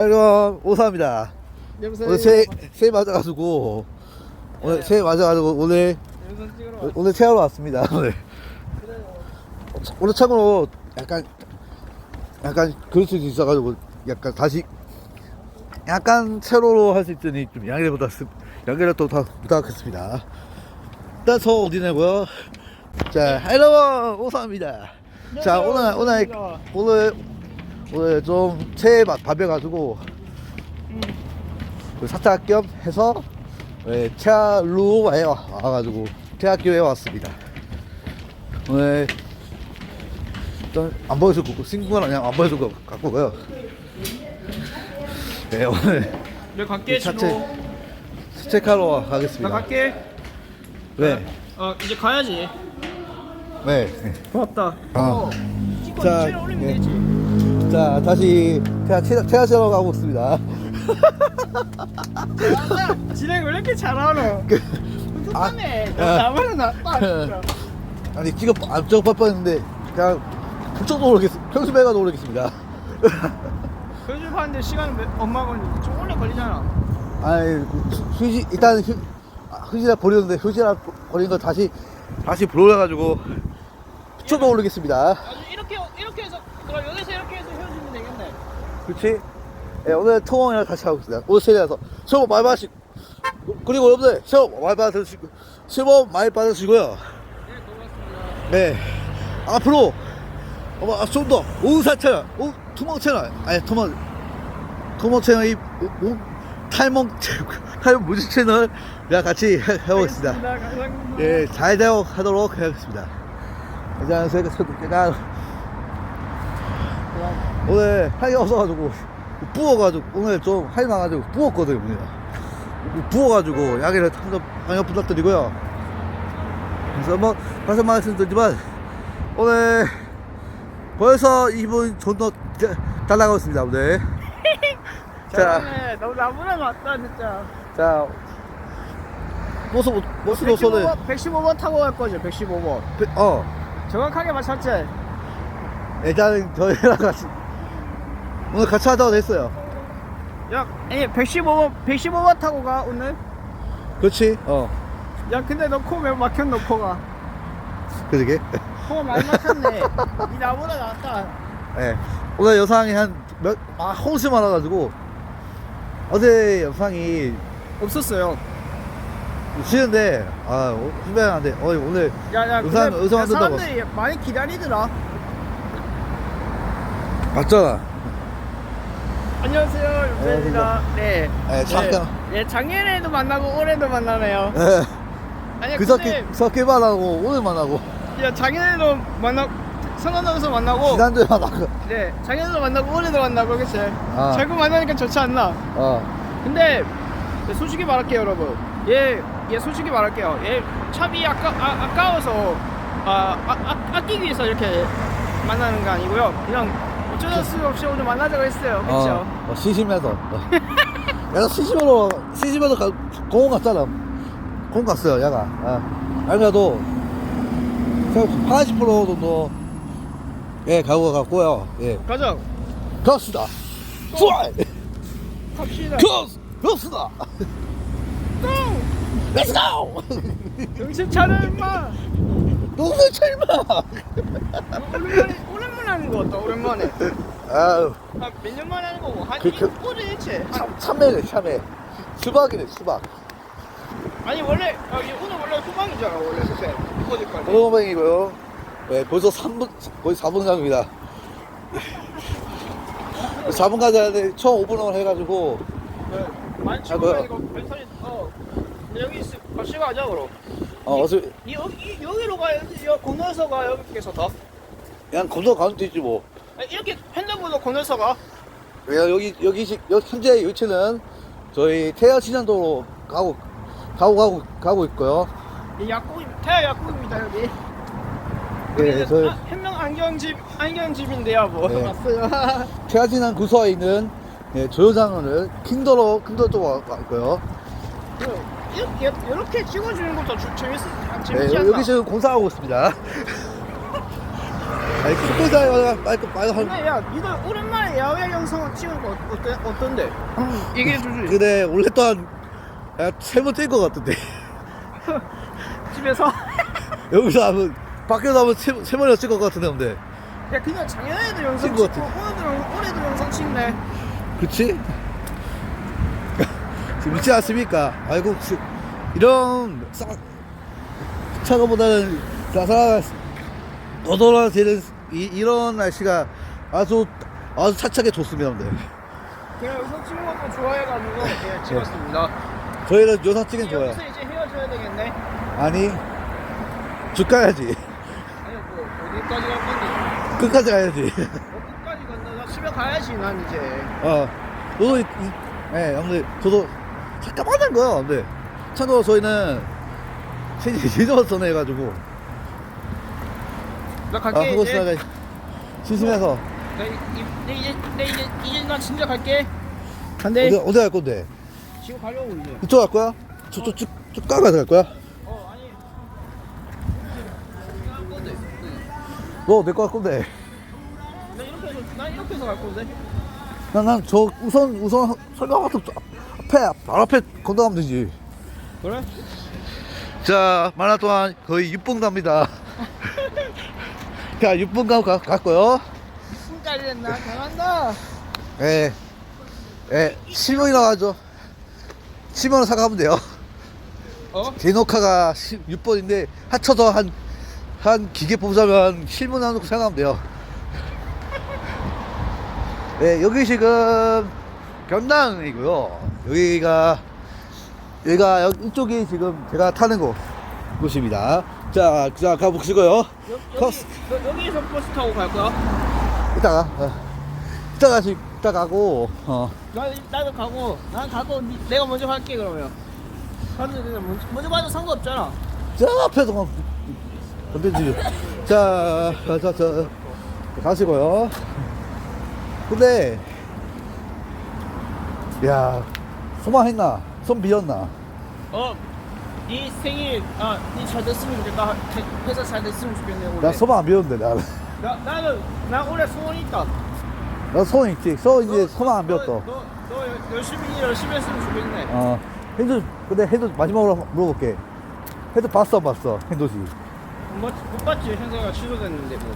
여러분 오사입니다. 여보세요. 오늘 새해 새해 맞아가지고 오늘 새해 맞아가지고 오늘 영상 찍으러 왔 오늘 체하러 왔습니다. 오늘 오늘 참고로 약간 약간 그럴 수도 있어가지고 약간 다시 약간 세로로 할 수 있으니 좀 양해를 부탁 양해를 또 다 부탁하겠습니다. 일단 저 어디냐고요? 자 여러분 오사입니다. 자 오늘 오늘 오늘 오늘 좀 새해 밥- 밥해가지고 그 사탁 겸 해서 네, 차루에 와- 와가지고 대학교에 왔습니다. 오늘 일단 안 보여줄 거고 친구가 그냥 안 보여줄 거 갖고고요. 네 오늘 내 갈게 차체 지로. 체크하러 나 가겠습니다. 갈게. 네, 어 이제 가야지. 네. 네. 고맙다. 아. 어. 자, 예. 되지. 자 다시 태아 태아 체하러 가고 있습니다. 아, 진행 왜 이렇게 잘하노? 아, 똑똑하네. 야. 나만 낫다 진짜. 아니 지금 안쪽 바빴는데 그냥 부쩍도 모르겠 평소배가 모르겠습니다. 교실 하는데 시간 몇, 얼마 걸리지? 좀 오래 걸리잖아. 아니 휴- 휴지 일단 휴, 아, 휴지라 버렸는데 휴지라 버린 거 다시 다시 불러가지고 부쩍도 모르겠습니다. 아주 이렇게 이렇게 해서 그럼 여기서 이렇게 해서 헤어지면 되겠네. 그렇지? 네, 오늘 통원이랑 같이 하고 있습니다. 새해 복 많이 받으시고 그리고 여러분들 복 많이 받으시고 복 많이 받으시고요. 네 고맙습니다. 네 앞으로 어머 좀더 우사 채널, 우 투멍 채널 아니 투멍 투멍 채널이 우- 우- 탈몽 채- 탈몽 무지 채널이랑 같이 해- 해보겠습니다. 예, 잘 되어 하도록 하겠습니다. 제가 오늘 할게 없어가지고 부어가지고 오늘 좀 할이 많아가지고 부었거든요. 오늘. 부어가지고 야기를 한번 방역 부탁드리고요. 그래서 뭐 다시 말씀드리지만 오늘 벌써 2분 정도 잘 나가고 있습니다. 오늘. 자. 너무 나무나 왔다 진짜. 자 모습 모습 115번, 115번 타고 갈 거죠. 115번. 어. 정확하게 맞췄지? 일단은 저희랑 같이 오늘 같이 하자고 했어요. 야, 아니 115번 115번 타고 가 오늘. 그렇지? 어. 야, 근데 너 코 왜 막혔노 코가? 그러게. 코가 많이 막혔네. 이 나보다 낫다. 예. 오늘 영상이 한 몇, 아, 홍수 많아가지고 어제 영상이 없었어요. 쉬는데, 아, 후배한테, 어, 오늘 야, 야, 의상- 의상 안 된다고. 사람들이 많이 기다리더라. 맞잖아. 안녕하세요, 윤세입니다. 네. 예, 잠깐. 네, 작년에도 만나고 올해도 만나네요. 예. 아니 그저께, 근데 그저께만 하고, 오늘만 하고, 야 작년에도 만나 선언하면서 만나고 지난주에만 하고, 네 작년에도 만나고 올해도 만나고 그치? 아. 자꾸 만나니까 좋지 않나? 어. 근데 솔직히 말할게요 여러분 얘, 얘 솔직히 말할게요 얘 차비 아까, 아, 아까워서 아, 아, 아, 아끼기 위해서 이렇게 만나는 거 아니고요 그냥 어쩔 수 없이 오늘 만나자고 했어요 그쵸? 어, 어, 시심해서. 어. 내가 시심으로, 시심해서 가, 공원 갔잖아. 공원 갔어요, 얘가. 아. 안 그래도, 80% 정도, 예, 가고 갔고요. 예. 가자 그렇습니다. 좋아! 갑시다 그, 그렇습니다. 고! Let's go! 정신 차려 임마 동생 철마! 오랜만에 오랜만에 하는 거 같다 오랜만에 아유, 아, 몇년 만에 하는 거고 한 그- 그- 2년 했지 참, 참외네, 참외. 수박이네, 수박. 아니 원래 아, 이 오늘 원래 후방이잖아 원래 선생 어디까지 도로뱅이고요. 네, 벌써 3분, 거의 4분 gam입니다. 4분 가자는데 처음 5분을 해가지고, 네. 많이 아, 치고 뭐야? 어 여기 있어 같이 가자 그럼 어, 어차피, 이, 여기 여기로 가야지 여 건너서 가 여기께서 더 그냥 건너 가면 되지 뭐. 이렇게 핸드폰으로 건너서 가 그냥 여기, 여기, 시- 여기 현재 위치는 저희 태아 신안도로 가고, 가고, 가고, 가고 있고요. 이 약국 태아 약국입니다 여기 네, 저희 아, 현명 안경집 안경집인데요 뭐 네. 맞어요 태아 신안 구서에 있는 네, 조효장을 킹도로, 킹도 쪽으로 가 있고요. 이렇게 이렇게 찍어주는 것도 주- 재밌 아, 네, 재밌지 여- 않나? 여기 지금 공사하고 있습니다. 아니 와가 빨리 빨리 한 근데 야 니들 오랜만에 야외 영상을 찍은 거 어때, 어떤데? 음, 얘기해 주지 근데 원래 또한 세번 뛸 것 같은데 집에서 여기서 하면 밖에서 하면 세, 세 번이나 찍을 것 같은데 근데 야 그냥 작년에도 영상 찍은 찍고. 올해도, 올해도 영상 찍네 그치? 지금 있지 않습니까? 아이고 지- 이런 싹 차가보다는 싸사 이, 이런 날씨가 아주 아주 차차게 좋습니다. 근데 그냥 영상 찍는 것도 좋아해가지고 예, 찍었습니다. 저희는 요사 찍긴 좋아요 여기서 이제 헤어져야 되겠네. 아니 쭉 가야지. 아니 뭐 어디까지 갈 건데? 끝까지 가야지. 뭐 끝까지 간다. 나 집에 가야지 난 이제. 어 이, 예 근데 저도 잠깐만 한 거야. 근데 참고로 저희는 예전 전에 해가지고 나아 갈게 그거 이제. 쓰다가 심심해서. 나, 이, 내 이제 내 이제 이제 나 진짜 갈게. 간대. 어디 어디 갈 건데? 지금 가려고 이제. 이쪽 갈 거야? 저쪽 쭉쭉 가가서 갈 거야? 어 아니. 갈 건데 너내 거 갈 건데. 나 이렇게 해서 난 이렇게 해서 갈 건데. 난저 우선 우선 설명 같은 거 앞에 바로 앞에 건너가면 되지. 그래? 자 만화 동안 거의 6분 갑니다 자 6분 가고 가, 갈 거요 10분까지 됐나? 강한다 예, 예, 7번이나 가죠 7번을 사가면 돼요 어? 제노카가 6번인데 합쳐서 한, 한 기계 뽑자면 7번 나놓고 생각하면 돼요. 네, 여기 지금 견당이고요. 여기가, 여기가, 여- 이쪽이 지금 제가 타는 곳, 곳입니다. 자, 자, 가보시고요. 여, 여기, 여, 여기에서 버스 타고 갈 거야? 이따가, 어, 이따가, 지- 이따 가고, 어, 나, 나도 가고 난 가고 니- 내가 먼저 갈게 그러면 가도 먼저, 먼저 가도 상관없잖아 저 앞에서 막 건들지. 자, 자, 자, 자, 가시고요. 근데, 야, 소망했나? 손 비었나? 어? 네 생일 아니잘 됐으면 좋겠다 회- 회사 잘 됐으면 좋겠네 올해 나 소망 안 비었는데, 나는. 나, 나는 나 올해 소원 있다 나 소원 있지. 소 이제 너- 소망 안 너- 비었어. 너, 너 열- 열심히 일 열심히 했으면 좋겠네 어, 핸드, 근데 핸드 마지막으로 물어볼게. 핸드 봤어, 안 봤어? 핸드지. 못, 못 봤지 행사가 취소됐는데 뭐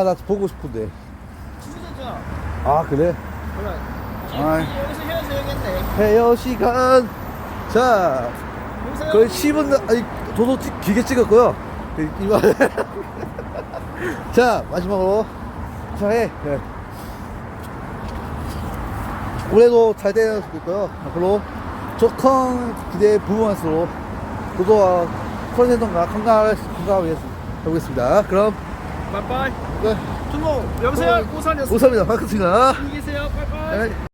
아, 나 보고 싶은데. 취소됐잖아 아, 그래? 그래 아이. 이제 여기서 헤어져야겠네 헤어 시간. 자, 거의 10분, 나- 아니, 저도 찍- 길게 찍었고요. 이만. 자, 마지막으로. 자, 해. 네. 올해도 잘 되었고요. 앞으로 조금 기대 부분만으로 구도와 컨텐츠가 건강을, 해보겠습니다. 그럼, 빠이빠이 네. 투모 여보세요 고산이었어 우선입니다. 반갑습니다. 안녕히 계세요 빠이빠이 네.